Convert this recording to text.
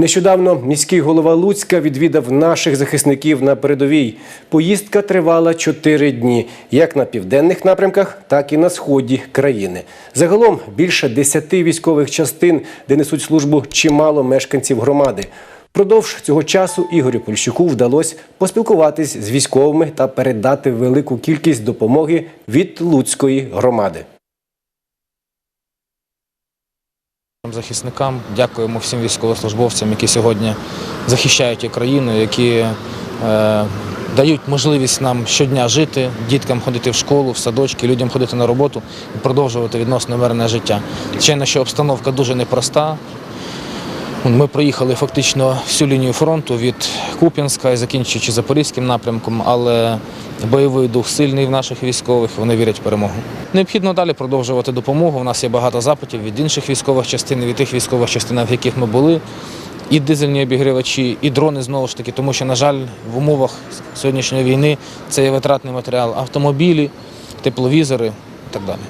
Нещодавно міський голова Луцька відвідав наших захисників на передовій. Поїздка тривала чотири дні, як на південних напрямках, так і на сході країни. Загалом більше десяти військових частин, де несуть службу чимало мешканців громади. Впродовж цього часу Ігорю Польщуку вдалося поспілкуватись з військовими та передати велику кількість допомоги від Луцької громади. Захисникам дякуємо всім військовослужбовцям, які сьогодні захищають Україну, які е, дають можливість нам щодня жити, діткам ходити в школу, в садочки, людям ходити на роботу і продовжувати відносно мирне життя. Звичайно, що обстановка дуже непроста. Ми проїхали фактично всю лінію фронту від Куп'янська і закінчуючи Запорізьким напрямком, але бойовий дух сильний в наших військових, вони вірять в перемогу. Необхідно далі продовжувати допомогу. У нас є багато запитів від інших військових частин, від тих військових частин, в яких ми були. І дизельні обігрівачі, і дрони знову ж таки, тому що, на жаль, в умовах сьогоднішньої війни це є витратний матеріал автомобілі, тепловізори і так далі.